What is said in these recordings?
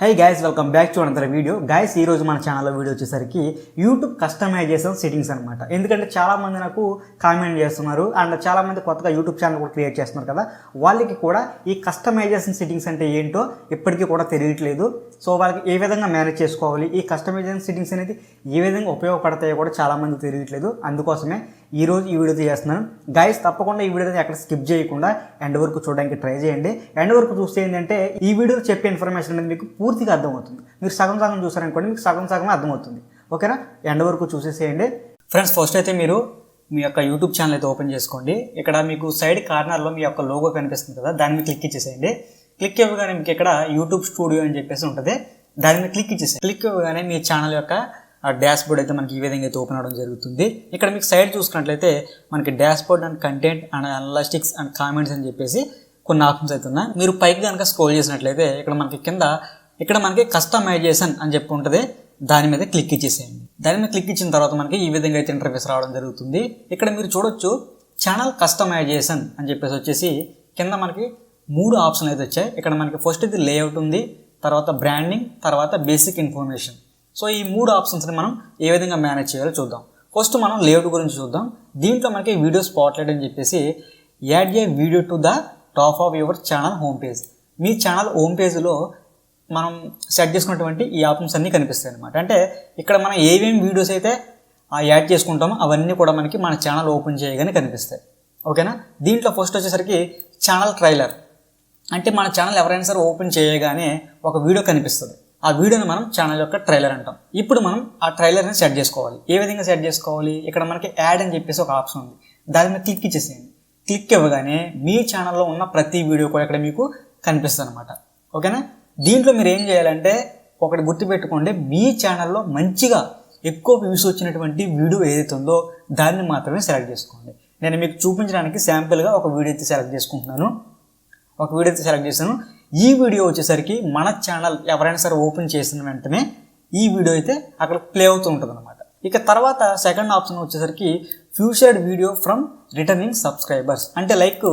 Hi guys welcome back to అనంతర video guys ఈ రోజు మన ఛానల్లో వీడియో వచ్చేసరికి యూట్యూబ్ కస్టమైజేషన్ సెట్టింగ్స్ అనమాట ఎందుకంటే చాలామంది నాకు కామెంట్ చేస్తున్నారు అండ్ చాలా మంది కొత్తగా యూట్యూబ్ ఛానల్ కూడా క్రియేట్ చేస్తున్నారు కదా. వాళ్ళకి కూడా ఈ కస్టమైజేషన్ సెట్టింగ్స్ అంటే ఏంటో ఇప్పటికీ కూడా తెలియట్లేదు. సో వాళ్ళకి ఏ విధంగా మేనేజ్ చేసుకోవాలి? ఈ కస్టమైజేషన్ సెట్టింగ్స్ అనేది ఏ విధంగా ఉపయోగపడతాయో కూడా చాలా మంది తెలియట్లేదు. అందుకోసమే ఈరోజు ఈ వీడియో చేస్తున్నాను. గైస్ తప్పకుండా ఈ వీడియో ఎక్కడ స్కిప్ చేయకుండా ఎండ్ వరకు చూడడానికి ట్రై చేయండి. ఎండ్ వరకు చూస్తే ఏంటంటే ఈ వీడియోలో చెప్పే ఇన్ఫర్మేషన్ అనేది మీకు పూర్తిగా అర్థమవుతుంది. మీరు సగం సగం చూసారనుకోండి మీకు సగం సగం అర్థమవుతుంది. ఓకేనా ఎండ్ వరకు చూసేసేయండి. ఫ్రెండ్స్ ఫస్ట్ అయితే మీరు మీ యొక్క యూట్యూబ్ ఛానల్ అయితే ఓపెన్ చేసుకోండి. ఇక్కడ మీకు సైడ్ కార్నర్లో మీ యొక్క లోగో కనిపిస్తుంది కదా దాని మీద క్లిక్ ఇచ్చేసేయండి క్లిక్ ఇవ్వగానే మీకు ఇక్కడ యూట్యూబ్ స్టూడియో అని చెప్పేసి ఉంటుంది. దాని మీద క్లిక్ ఇచ్చేసేయండి. క్లిక్ ఇవ్వగానే మీ ఛానల్ యొక్క డాష్ బోర్డ్ అయితే మనకి ఈ విధంగా అయితే ఓపెన్ అవడం జరుగుతుంది. ఇక్కడ మీకు సైడ్ చూసుకున్నట్లయితే మనకి dashboard and content and analytics and comments అని చెప్పేసి కొన్ని ఆప్షన్స్ అయితే ఉన్నాయి. మీరు పైకి కనుక స్క్రోల్ చేసినట్లయితే ఇక్కడ మనకి కింద ఇక్కడ మనకి కస్టమైజేషన్ అని చెప్పి ఉంటుంది. దాని మీద క్లిక్ ఇచ్చేసేయండి. దాని మీద క్లిక్ ఇచ్చిన తర్వాత మనకి ఈ విధంగా అయితే ఇంటర్ఫేస్ రావడం జరుగుతుంది. ఇక్కడ మీరు చూడొచ్చు ఛానల్ కస్టమైజేషన్ అని చెప్పేసి వచ్చేసి కింద మనకి మూడు ఆప్షన్లు అయితే వచ్చాయి. ఇక్కడ మనకి ఫస్ట్ ఇది లేఅవుట్ ఉంది తర్వాత బ్రాండింగ్ తర్వాత బేసిక్ ఇన్ఫర్మేషన్ సో ఈ మూడు ఆప్షన్స్ని మనం ఏ విధంగా మేనేజ్ చేయాలో చూద్దాం. ఫస్ట్ మనం లేఅవుట్ గురించి చూద్దాం. దీంట్లో మనకి వీడియో స్పాట్లైట్ అని చెప్పేసి add a video to the top of your channel home page me channel home పేజ్లో మనం సెట్ చేసుకున్నటువంటి ఈ ఆప్షన్స్ అన్నీ కనిపిస్తాయి అనమాట అంటే ఇక్కడ మనం ఏమేమి వీడియోస్ అయితే ఆ యాడ్ చేసుకుంటామో అవన్నీ కూడా మనకి మన ఛానల్ ఓపెన్ చేయగానే కనిపిస్తాయి. ఓకేనా దీంట్లో ఫస్ట్ వచ్చేసరికి ఛానల్ ట్రైలర్ అంటే మన ఛానల్ ఎవరైనా సరే ఓపెన్ చేయగానే ఒక వీడియో కనిపిస్తుంది. ఆ వీడియోని మనం ఛానల్ యొక్క ట్రైలర్ అంటాం. ఇప్పుడు మనం ఆ ట్రైలర్ని సెట్ చేసుకోవాలి. ఏ విధంగా సెట్ చేసుకోవాలి? ఇక్కడ మనకి యాడ్ అని చెప్పేసి ఒక ఆప్షన్ ఉంది. దాని మీద క్లిక్ ఇచ్చేసేయండి. క్లిక్ ఇవ్వగానే మీ ఛానల్లో ఉన్న ప్రతి వీడియో కూడా ఇక్కడ మీకు కనిపిస్తుంది అనమాట ఓకేనా దీంట్లో మీరు ఏం చేయాలంటే ఒకటి గుర్తుపెట్టుకోండి మీ ఛానల్లో మంచిగా ఎక్కువ వ్యూస్ వచ్చినటువంటి వీడియో ఏదైతే ఉందో దాన్ని మాత్రమే సెలెక్ట్ చేసుకోండి. నేను మీకు చూపించడానికి శాంపిల్గా ఒక వీడియో అయితే సెలెక్ట్ చేసుకుంటున్నాను. ఒక వీడియో అయితే సెలెక్ట్ చేశాను. ఈ వీడియో వచ్చేసరికి మన ఛానల్ ఎవరైనా సరే ఓపెన్ చేసిన వెంటనే ఈ వీడియో అయితే అక్కడ ప్లే అవుతూ ఉంటుంది అనమాట ఇక తర్వాత సెకండ్ ఆప్షన్ వచ్చేసరికి featured video from returning subscribers అంటే లైక్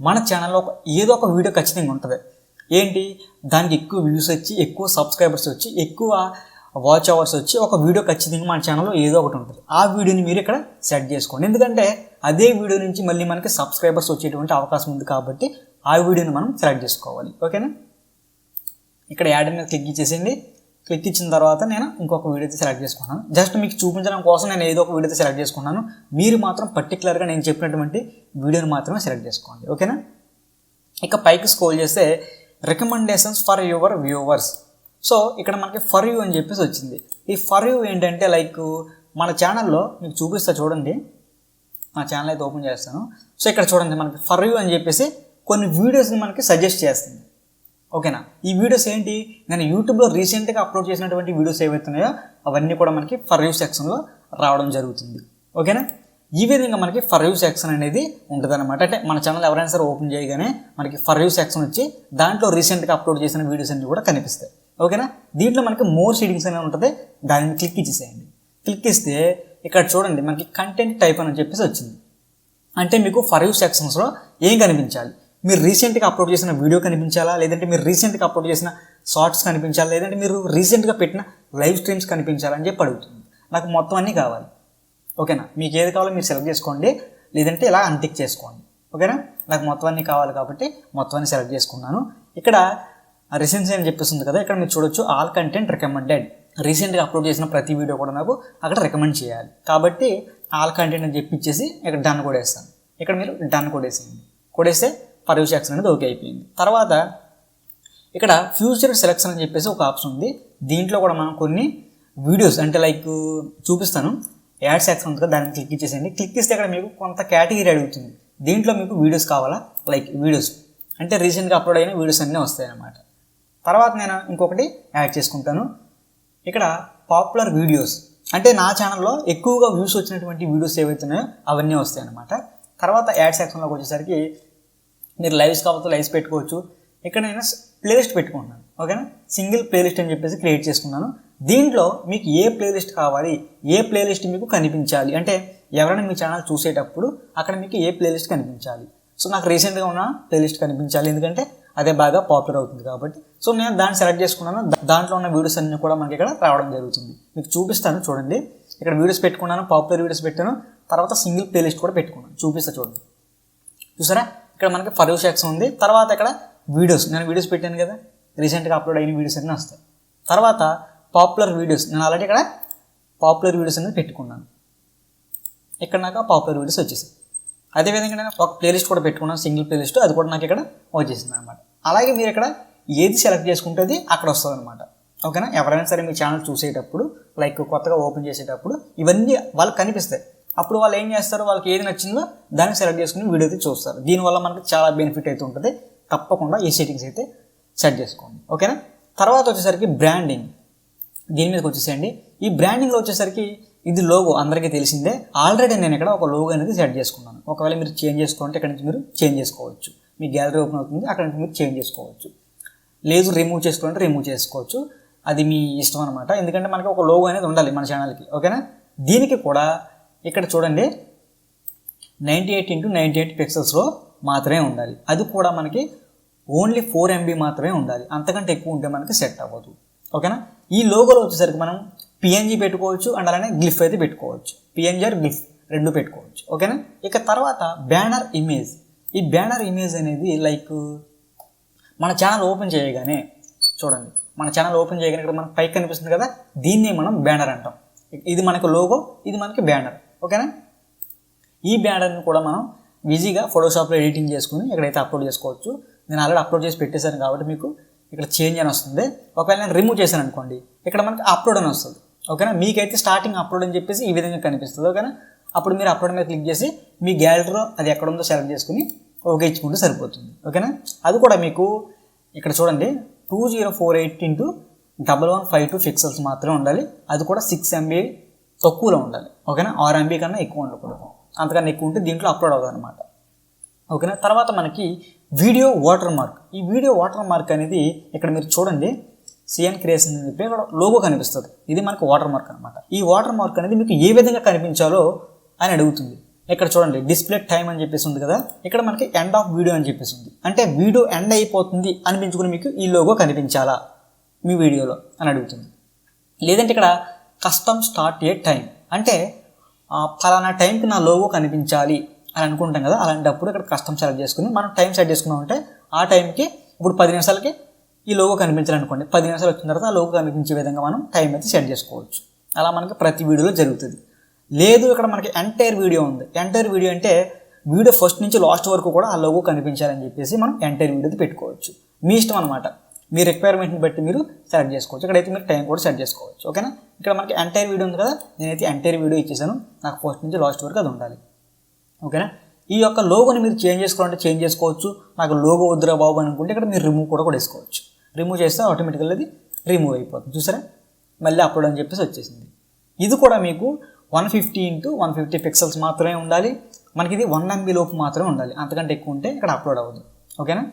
మన ఛానల్లో ఒక ఏదో ఒక వీడియో ఖచ్చితంగా ఉంటుంది. ఏంటి? దానికి ఎక్కువ వ్యూస్ వచ్చి ఎక్కువ సబ్స్క్రైబర్స్ వచ్చి ఎక్కువ వాచ్ అవర్స్ వచ్చి ఒక వీడియో ఖచ్చితంగా మన ఛానల్లో ఏదో ఒకటి ఉంటుంది. ఆ వీడియోని మీరు ఇక్కడ సెట్ చేసుకోండి. ఎందుకంటే అదే వీడియో నుంచి మళ్ళీ మనకి సబ్స్క్రైబర్స్ వచ్చేటువంటి అవకాశం ఉంది కాబట్టి ఆ వీడియోని మనం సెలెక్ట్ చేసుకోవాలి. ఓకేనా? ఇక్కడ యాడ్ మీద క్లిక్ ఇచ్చేసింది క్లిక్ ఇచ్చిన తర్వాత నేను ఇంకొక వీడియో సెలెక్ట్ చేసుకున్నాను జస్ట్ మీకు చూపించడం కోసం నేను ఏదో ఒక వీడియో సెలెక్ట్ చేసుకున్నాను మీరు మాత్రం పర్టికులర్గా నేను చెప్పినటువంటి వీడియోని మాత్రమే సెలెక్ట్ చేసుకోండి. ఓకేనా? ఇక పైకి స్కోల్ చేస్తే recommendations for your viewers. So ఇక్కడ మనకి ఫర్ యూ అని చెప్పేసి వచ్చింది. ఈ ఫర్ యూ ఏంటంటే లైక్ మన ఛానల్లో మీకు చూపిస్తా చూడండి. నా ఛానల్ అయితే ఓపెన్ చేస్తాను. సో ఇక్కడ చూడండి మనకి ఫర్ యూ అని చెప్పేసి కొన్ని వీడియోస్ని మనకి సజెస్ట్ చేస్తుంది. ఓకేనా ఈ వీడియోస్ ఏంటి? నేను యూట్యూబ్లో రీసెంట్గా అప్లోడ్ చేసినటువంటి వీడియోస్ ఏవైతున్నాయో అవన్నీ కూడా మనకి ఫర్ యూ సెక్షన్లో రావడం జరుగుతుంది. ఓకేనా ఈ విధంగా మనకి ఫర్ యూ సెక్షన్ అనేది ఉంటుంది అనమాట అంటే మన ఛానల్ ఎవరైనా సరే ఓపెన్ చేయగానే మనకి ఫర్ యూ సెక్షన్ వచ్చి దాంట్లో రీసెంట్గా అప్లోడ్ చేసిన వీడియోస్ అన్ని కూడా కనిపిస్తాయి. ఓకేనా దీంట్లో మనకి మోర్ షీడింగ్స్ అనేవి ఉంటుంది. దానిని క్లిక్ ఇచ్చేసేయండి. క్లిక్ ఇస్తే ఇక్కడ చూడండి మనకి కంటెంట్ టైప్ అని చెప్పేసి వచ్చింది. అంటే మీకు ఫర్ యూ సెక్షన్స్లో ఏం కనిపించాలి? మీరు రీసెంట్గా అప్లోడ్ చేసిన వీడియో కనిపించాలా? లేదంటే మీరు రీసెంట్గా అప్లోడ్ చేసిన షార్ట్స్ కనిపించాలా? లేదంటే మీరు రీసెంట్గా పెట్టిన లైవ్ స్ట్రీమ్స్ కనిపించాలని చెప్పి అడుగుతుంది. నాకు మొత్తం అన్నీ కావాలి. ఓకేనా? మీకు ఏది కావాలో మీరు సెలెక్ట్ చేసుకోండి. లేదంటే ఇలా అన్టిక్ చేసుకోండి. ఓకేనా? నాకు మొత్తం అన్నీ కావాలి కాబట్టి మొత్తం అన్ని సెలెక్ట్ చేసుకున్నాను. ఇక్కడ రీసెన్సీ అని చెప్పేస్తుంది కదా ఇక్కడ మీరు చూడొచ్చు ఆల్ కంటెంట్ రికమెండెడ్ రీసెంట్గా అప్లోడ్ చేసిన ప్రతి వీడియో కూడా నాకు అక్కడ రికమెండ్ చేయాలి. కాబట్టి ఆల్ కంటెంట్ అని చెప్పిచ్చేసి ఇక్కడ డన్ కూడా వేస్తాను. ఇక్కడ మీరు డన్ కూడా వేసేయండి. కొడేస్తే పర్వ్ సెక్షన్ అనేది ఓకే అయిపోయింది. తర్వాత ఇక్కడ ఫ్యూచర్ సెలెక్షన్ అని చెప్పేసి ఒక ఆప్షన్ ఉంది. దీంట్లో కూడా మనం కొన్ని వీడియోస్ అంటే లైక్ చూపిస్తాను. యాడ్ సెక్షన్ ఉంది కదా దాన్ని క్లిక్ ఇచ్చేసేయండి. క్లిక్ ఇస్తే ఇక్కడ మీకు కొంత కేటగిరీ అడుగుతుంది. దీంట్లో మీకు వీడియోస్ కావాలా? లైక్ వీడియోస్ అంటే రీసెంట్గా అప్లోడ్ అయిన వీడియోస్ అన్నీ వస్తాయి అన్నమాట. తర్వాత నేను ఇంకొకటి యాడ్ చేసుకుంటాను. ఇక్కడ పాపులర్ వీడియోస్ అంటే నా ఛానల్లో ఎక్కువగా వ్యూస్ వచ్చినటువంటి వీడియోస్ ఏవైతున్నాయో అవన్నీ వస్తాయి అన్నమాట. తర్వాత యాడ్ సెక్షన్లోకి వచ్చేసరికి మీరు లైవ్స్ కాకపోతే లైవ్స్ పెట్టుకోవచ్చు. ఇక్కడ నేను ప్లేలిస్ట్ పెట్టుకుంటున్నాను. ఓకేనా? సింగిల్ ప్లేలిస్ట్ అని చెప్పేసి క్రియేట్ చేసుకున్నాను. దీంట్లో మీకు ఏ ప్లేలిస్ట్ కావాలి ఏ ప్లేలిస్ట్ మీకు కనిపించాలి అంటే ఎవరైనా మీ ఛానల్ చూసేటప్పుడు అక్కడ మీకు ఏ ప్లేలిస్ట్ కనిపించాలి. సో నాకు రీసెంట్గా ఉన్న ప్లేలిస్ట్ కనిపించాలి ఎందుకంటే అదే బాగా పాపులర్ అవుతుంది కాబట్టి. సో నేను దాన్ని సెలెక్ట్ చేసుకున్నాను. దాంట్లో ఉన్న వీడియోస్ అన్నీ కూడా మనకి ఇక్కడ రావడం జరుగుతుంది. మీకు చూపిస్తాను చూడండి. ఇక్కడ వీడియోస్ పెట్టుకున్నాను పాపులర్ వీడియోస్ పెట్టాను. తర్వాత సింగిల్ ప్లేలిస్ట్ కూడా పెట్టుకున్నాను. చూపిస్తా చూడండి. చూసారా? ఇక్కడ మనకి ఫర్ సెక్షన్ ఉంది. తర్వాత ఇక్కడ వీడియోస్ నేను వీడియోస్ పెట్టాను కదా. రీసెంట్గా అప్లోడ్ అయిన వీడియోస్ అన్నీ వస్తాయి. తర్వాత పాపులర్ వీడియోస్ నేను ఆల్రెడీ ఇక్కడ పాపులర్ వీడియోస్ అనేది పెట్టుకున్నాను. ఇక్కడ నాకు పాపులర్ వీడియోస్ వచ్చేసాయి. అదేవిధంగా నేను ఒక ప్లేలిస్ట్ కూడా పెట్టుకున్నాను. సింగిల్ ప్లేలిస్ట్ అది కూడా నాకు ఇక్కడ వచ్చేసింది అనమాట అలాగే మీరు ఇక్కడ ఏది సెలెక్ట్ చేసుకుంటే అది అక్కడ వస్తుంది అనమాట ఓకేనా ఎవరైనా సరే మీ ఛానల్ చూసేటప్పుడు లైక్ కొత్తగా ఓపెన్ చేసేటప్పుడు ఇవన్నీ వాళ్ళకి కనిపిస్తాయి. అప్పుడు వాళ్ళు ఏం చేస్తారు? వాళ్ళకి ఏది నచ్చిందో దాన్ని సెలెక్ట్ చేసుకుని వీడియో అయితే చూస్తారు. దీనివల్ల మనకి చాలా బెనిఫిట్ అయితే ఉంటుంది. తప్పకుండా ఈ సెట్టింగ్స్ అయితే సెట్ చేసుకోండి. ఓకేనా తర్వాత వచ్చేసరికి బ్రాండింగ్ దీని మీదకి వచ్చేసేయండి. ఈ బ్రాండింగ్లో వచ్చేసరికి ఇది లోగో అందరికీ తెలిసిందే. ఆల్రెడీ నేను ఇక్కడ ఒక లోగో అనేది సెట్ చేసుకున్నాను. ఒకవేళ మీరు చేంజ్ చేసుకోవాలంటే ఇక్కడ నుంచి మీరు చేంజ్ చేసుకోవచ్చు. మీ గ్యాలరీ ఓపెన్ అవుతుంది. అక్కడ నుంచి మీరు చేంజ్ చేసుకోవచ్చు. లేదు రిమూవ్ చేసుకోవాలంటే రిమూవ్ చేసుకోవచ్చు. అది మీ ఇష్టం అనమాట ఎందుకంటే మనకి ఒక లోగో అనేది ఉండాలి మన ఛానల్కి ఓకేనా దీనికి కూడా ఇక్కడ చూడండి. Ninety eight into ninety eight పిక్సెల్స్లో మాత్రమే ఉండాలి. అది కూడా మనకి ఓన్లీ ఫోర్ ఎంబీ మాత్రమే ఉండాలి. అంతకంటే ఎక్కువ ఉంటే మనకి సెట్ అవ్వదు. ఓకేనా? ఈ లోగోలో వచ్చేసరికి మనం పిఎన్జీ పెట్టుకోవచ్చు అండ్ అలానే గ్లిఫ్ అయితే పెట్టుకోవచ్చు. పిఎన్జీ ఆర్ గ్లిఫ్ రెండు పెట్టుకోవచ్చు. ఓకేనా? ఇక తర్వాత బ్యానర్ ఇమేజ్. ఈ బ్యానర్ ఇమేజ్ అనేది లైక్ మన ఛానల్ ఓపెన్ చేయగానే చూడండి. మన ఛానల్ ఓపెన్ చేయగానే ఇక్కడ మనకు పైకి కనిపిస్తుంది కదా? దీన్నే మనం బ్యానర్ అంటాం. ఇది మనకు లోగో ఇది మనకి బ్యానర్. ఓకేనా? ఈ బ్యానర్ని కూడా మనం ఈజీగా ఫోటోషాప్లో ఎడిటింగ్ చేసుకుని ఇక్కడైతే అప్లోడ్ చేసుకోవచ్చు నేను ఆల్రెడీ అప్లోడ్ చేసి పెట్టేశాను కాబట్టి మీకు ఇక్కడ చేంజ్ అని వస్తుంది. ఒకవేళ నేను రిమూవ్ చేశాను అనుకోండి ఇక్కడ మనకి అప్లోడ్ అని వస్తుంది. ఓకేనా? మీకైతే స్టార్టింగ్ అప్లోడ్ అని చెప్పేసి ఈ విధంగా కనిపిస్తుంది. ఓకేనా? అప్పుడు మీరు అప్లోడ్ మీద క్లిక్ చేసి మీ గ్యాలరీలో అది ఎక్కడ ఉందో సెలెక్ట్ చేసుకుని ఓకే ఇచ్చుకుంటే సరిపోతుంది. ఓకేనా? అది కూడా మీకు ఇక్కడ చూడండి two zero four eight into double one five two pixels మాత్రమే ఉండాలి. అది కూడా సిక్స్ ఎంబీ తక్కువలో ఉండాలి. ఓకేనా? ఆరు ఎంబీ కన్నా ఎక్కువ ఉండకూడదు అంతకన్నా ఎక్కువ ఉంటే దీంట్లో అప్లోడ్ అవుతుంది అనమాట ఓకేనా? తర్వాత మనకి వీడియో వాటర్ మార్క్ ఈ వీడియో వాటర్ మార్క్ అనేది ఇక్కడ మీరు చూడండి. సిఎన్ క్రియేషన్ అని చెప్పి ఇక్కడ లోగో కనిపిస్తుంది. ఇది మనకు వాటర్ మార్క్ అనమాట ఈ వాటర్ మార్క్ అనేది మీకు ఏ విధంగా కనిపించాలో అని అడుగుతుంది. ఇక్కడ చూడండి. డిస్ప్లే టైం అని చెప్పేసి ఉంది కదా. ఇక్కడ మనకి ఎండ్ ఆఫ్ వీడియో అని చెప్పేసి ఉంది. అంటే వీడియో ఎండ్ అయిపోతుంది అనిపించుకుని మీకు ఈ లోగో కనిపించాలా మీ వీడియోలో అని అడుగుతుంది. లేదంటే ఇక్కడ కస్టమ్ స్టార్ట్ ఏ టైం. అంటే ఫలానా టైంకి నా లోగో కనిపించాలి అని అనుకుంటాం కదా అలాంటప్పుడు ఇక్కడ కస్టమ్ సెలెక్ట్ చేసుకుని మనం టైం సెట్ చేసుకున్నామంటే ఆ టైంకి ఇప్పుడు పది నిమిషాలకి ఈ లోగో కనిపించాలనుకోండి పది నిమిషాలు వచ్చిన తర్వాత ఆ లోగో కనిపించే విధంగా మనం టైం అయితే సెట్ చేసుకోవచ్చు. అలా మనకి ప్రతి వీడియోలో జరుగుతుంది. లేదు ఇక్కడ మనకి ఎంటైర్ వీడియో ఉంది. ఎంటైర్ వీడియో అంటే వీడియో ఫస్ట్ నుంచి లాస్ట్ వరకు కూడా ఆ లోగో కనిపించాలని చెప్పేసి మనం ఎంటైర్ వీడియోది పెట్టుకోవచ్చు. మీ ఇష్టం అనమాట మీ రిక్వైర్మెంట్ని బట్టి మీరు సెలెక్ట్ చేసుకోవచ్చు. ఇక్కడైతే మీరు టైం కూడా సెట్ చేసుకోవచ్చు. ఓకేనా ఇక్కడ మనకి ఎంటైర్ వీడియో ఉంది కదా? నేనైతే ఎంటైర్ వీడియో ఇచ్చేసాను. నాకు ఫస్ట్ నుంచి లాస్ట్ వరకు అది ఉండాలి. ఓకేనా ఈ యొక్క లోగోని మీరు చేంజ్ చేసుకోవాలంటే చేంజ్ చేసుకోవచ్చు. నాకు లోగో వద్దురా బాబు అనుకుంటే ఇక్కడ మీరు రిమూవ్ కూడా కూడా వేసుకోవచ్చు. రిమూవ్ చేస్తే ఆటోమేటిక్గా అది రిమూవ్ అయిపోతుంది. చూసారా? మళ్ళీ అప్లోడ్ అని చెప్పేసి వచ్చేసింది. ఇది కూడా మీకు one fifty into one fifty pixels మాత్రమే ఉండాలి. మనకి ఇది వన్ ఎంబీ లోపు మాత్రమే ఉండాలి. అంతకంటే ఎక్కువ ఉంటే ఇక్కడ అప్లోడ్ అవ్వదు. ఓకేనా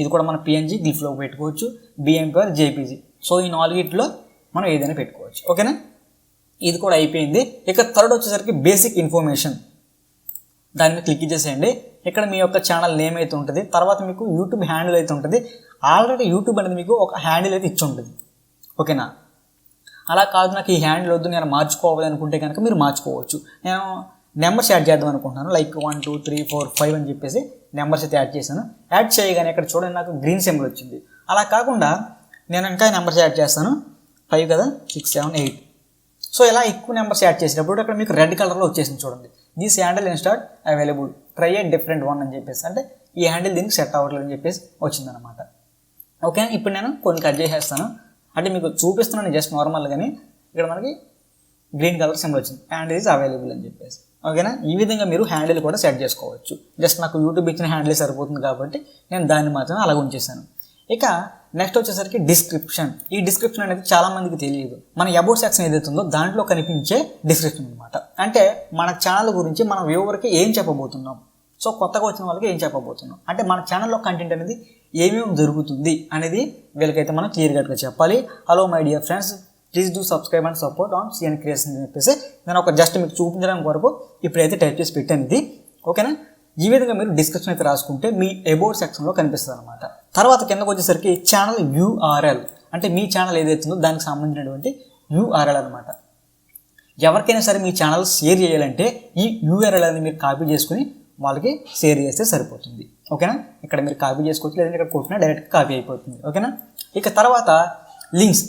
ఇది కూడా మన పిఎన్జీ గిఫ్ట్లో పెట్టుకోవచ్చు బిఎంపీఆర్ జేపీజీ సో ఈ నాలుగిట్లో మనం ఏదైనా పెట్టుకోవచ్చు. ఓకేనా? ఇది కూడా అయిపోయింది. ఇక థర్డ్ వచ్చేసరికి బేసిక్ ఇన్ఫర్మేషన్ దాని మీద క్లిక్ చేసేయండి. ఇక్కడ మీ యొక్క ఛానల్ నేమ్ అయితే ఉంటుంది. తర్వాత మీకు యూట్యూబ్ హ్యాండిల్ అయితే ఉంటుంది. ఆల్రెడీ యూట్యూబ్ అనేది మీకు ఒక హ్యాండిల్ అయితే ఇచ్చి ఉంటుంది ఓకేనా? అలా కాదు నాకు ఈ హ్యాండిల్ వద్దు నేను మార్చుకోవాలి అనుకుంటే కనుక మీరు మార్చుకోవచ్చు. నేను నెంబర్స్ యాడ్ చేద్దాం అనుకుంటున్నాను. Like one two three four five అని చెప్పేసి నెంబర్స్ అయితే యాడ్ చేశాను. యాడ్ చేయగానే ఇక్కడ చూడండి నాకు గ్రీన్ సింబల్ వచ్చింది. అలా కాకుండా నేను ఇంకా నెంబర్స్ యాడ్ చేస్తాను. ఫైవ్ కదా? సిక్స్ సెవెన్ ఎయిట్ సో ఇలా ఎక్కువ నెంబర్స్ యాడ్ చేసినప్పుడు అక్కడ మీకు రెడ్ కలర్లో వచ్చేసింది చూడండి. This handle ఇన్స్టార్ట్ available try a different one అని చెప్పేసి. అంటే ఈ హ్యాండిల్ దీనికి సెట్ అవ్వట్లేదు అని చెప్పేసి వచ్చిందనమాట ఓకే ఇప్పుడు నేను కొన్ని కట్ చేసేస్తాను. అంటే మీకు చూపిస్తున్నాను జస్ట్ నార్మల్ కానీ ఇక్కడ మనకి గ్రీన్ కలర్ సింబల్ వచ్చింది. హ్యాండిల్ ఈజ్ అవైలబుల్ అని చెప్పేసి. ఓకేనా? ఈ విధంగా మీరు హ్యాండిల్ కూడా సెట్ చేసుకోవచ్చు. జస్ట్ నాకు యూట్యూబ్ ఇచ్చిన హ్యాండిల్ సరిపోతుంది కాబట్టి నేను దాన్ని మాత్రమే అలాగ ఉంచేసాను ఇక నెక్స్ట్ వచ్చేసరికి డిస్క్రిప్షన్. ఈ డిస్క్రిప్షన్ అనేది చాలామందికి తెలియదు. మన అబౌట్ సెక్షన్ ఏదైతే ఉందో దాంట్లో కనిపించే డిస్క్రిప్షన్ అనమాట అంటే మన ఛానల్ గురించి మన వ్యూవర్కి ఏం చెప్పబోతున్నాం? సో కొత్తగా వచ్చిన వాళ్ళకి ఏం చెప్పబోతున్నాం? అంటే మన ఛానల్లో కంటెంట్ అనేది ఏమేమి జరుగుతుంది అనేది వీళ్ళకైతే మనం క్లియర్ కట్గా చెప్పాలి. Hello my dear friends please do subscribe and support on CN creation అని చెప్పేసి నేను ఒక జస్ట్ మీకు చూపించడానికి వరకు ఇప్పుడైతే టైప్ చేసి పెట్టాను ఇది. ఓకేనా ఈ విధంగా మీరు డిస్క్రిప్షన్ అయితే రాసుకుంటే మీ అబౌట్ సెక్షన్లో కనిపిస్తుంది అనమాట తర్వాత కిందకు వచ్చేసరికి ఛానల్ యూఆర్ఎల్ అంటే మీ ఛానల్ ఏదైతుందో దానికి సంబంధించినటువంటి యూఆర్ఎల్ అనమాట ఎవరికైనా సరే మీ ఛానల్ షేర్ చేయాలంటే ఈ యూఆర్ఎల్ అనేది మీరు కాపీ చేసుకుని వాళ్ళకి షేర్ చేస్తే సరిపోతుంది. ఓకేనా ఇక్కడ మీరు కాపీ చేసుకోవచ్చు లేదంటే ఇక్కడ కొట్టినా డైరెక్ట్ కాపీ అయిపోతుంది. ఓకేనా ఇక తర్వాత links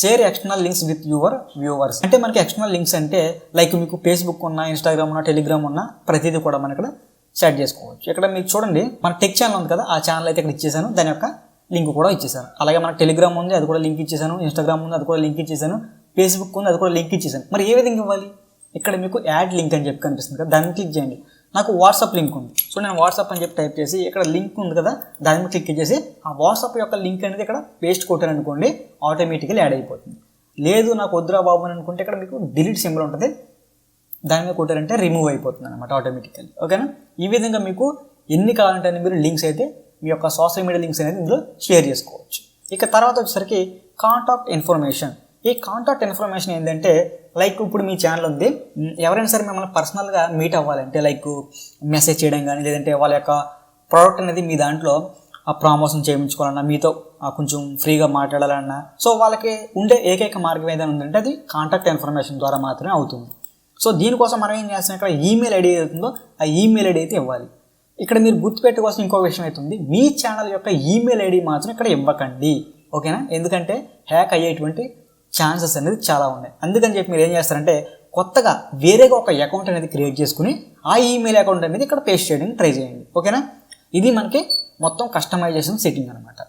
share external links with your viewers అంటే మనకి ఎక్స్టర్నల్ లింక్స్ అంటే లైక్ మీకు ఫేస్బుక్ ఉన్న ఇన్స్టాగ్రామ్ ఉన్న టెలిగ్రామ్ ఉన్న ప్రతిదీ కూడా మనం ఇక్కడ షేర్ చేసుకోవచ్చు. ఇక్కడ మీకు చూడండి మన టెక్ ఛానల్ ఉంది కదా ఆ ఛానల్ అయితే ఇక్కడ ఇచ్చేసాను. దాని యొక్క లింక్ కూడా ఇచ్చేసాను. అలాగే మనకు టెలిగ్రామ్ ఉంది అది కూడా లింక్ ఇచ్చేసాను. ఇన్స్టాగ్రామ్ ఉంది అది కూడా లింక్ ఇచ్చేసాను. ఫేస్బుక్ ఉంది అది కూడా లింక్ ఇచ్చేసాను. మరి ఏ విధంగా ఇవ్వాలి? ఇక్కడ మీకు యాడ్ లింక్ అని చెప్పి కనిపిస్తుంది కదా దాన్ని క్లిక్ చేయండి. నాకు వాట్సాప్ లింక్ ఉంది. సో నేను వాట్సాప్ అని చెప్పి టైప్ చేసి ఇక్కడ లింక్ ఉంది కదా దాని మీద క్లిక్ చేసి ఆ వాట్సాప్ యొక్క లింక్ అనేది ఇక్కడ పేస్ట్ కొట్టాను అనుకోండి ఆటోమేటిక్గా యాడ్ అయిపోతుంది. లేదు నాకు వద్దురా బాబు అని అనుకుంటే ఇక్కడ మీకు డిలీట్ సింబల్ ఉంటుంది. దాని మీద కొట్టారంటే రిమూవ్ అయిపోతుంది అనమాట ఆటోమేటికల్లీ ఓకేనా ఈ విధంగా మీకు ఎన్ని కావాలంటే మీరు లింక్స్ అయితే మీ యొక్క సోషల్ మీడియా లింక్స్ అనేది ఇందులో షేర్ చేసుకోవచ్చు. ఇక తర్వాత వచ్చేసరికి కాంటాక్ట్ ఇన్ఫర్మేషన్ ఈ కాంటాక్ట్ ఇన్ఫర్మేషన్ ఏంటంటే లైక్ ఇప్పుడు మీ ఛానల్ ఉంది. ఎవరైనా సరే మిమ్మల్ని పర్సనల్గా మీట్ అవ్వాలంటే లైక్ మెసేజ్ చేయడం కానీ లేదంటే వాళ్ళ యొక్క ప్రోడక్ట్ అనేది మీ దాంట్లో ఆ ప్రామోషన్ చేయించుకోవాలన్నా మీతో కొంచెం ఫ్రీగా మాట్లాడాలన్నా సో వాళ్ళకి ఉండే ఏకైక మార్గం ఏదైనా ఉందంటే అది కాంటాక్ట్ ఇన్ఫర్మేషన్ ద్వారా మాత్రమే అవుతుంది. సో దీనికోసం మనం ఏం చేస్తాం ఇక్కడ ఈమెయిల్ ఐడి అవుతుందో ఆ ఈమెయిల్ ఐడి అయితే ఇవ్వాలి. ఇక్కడ మీరు గుర్తుపెట్టుకోవాల్సిన ఇంకో విషయం అవుతుంది మీ ఛానల్ యొక్క ఈమెయిల్ ఐడి మాత్రం ఇక్కడ ఇవ్వకండి. ఓకేనా? ఎందుకంటే హ్యాక్ అయ్యేటువంటి ఛాన్సెస్ అనేది చాలా ఉన్నాయి. అందుకని చెప్పి మీరు ఏం చేస్తారంటే కొత్తగా వేరేగా ఒక అకౌంట్ అనేది క్రియేట్ చేసుకుని ఆ ఈమెయిల్ అకౌంట్ అనేది ఇక్కడ పేస్ట్ చేయడానికి ట్రై చేయండి. ఓకేనా ఇది మనకి మొత్తం కస్టమైజేషన్ సెట్టింగ్ అనమాట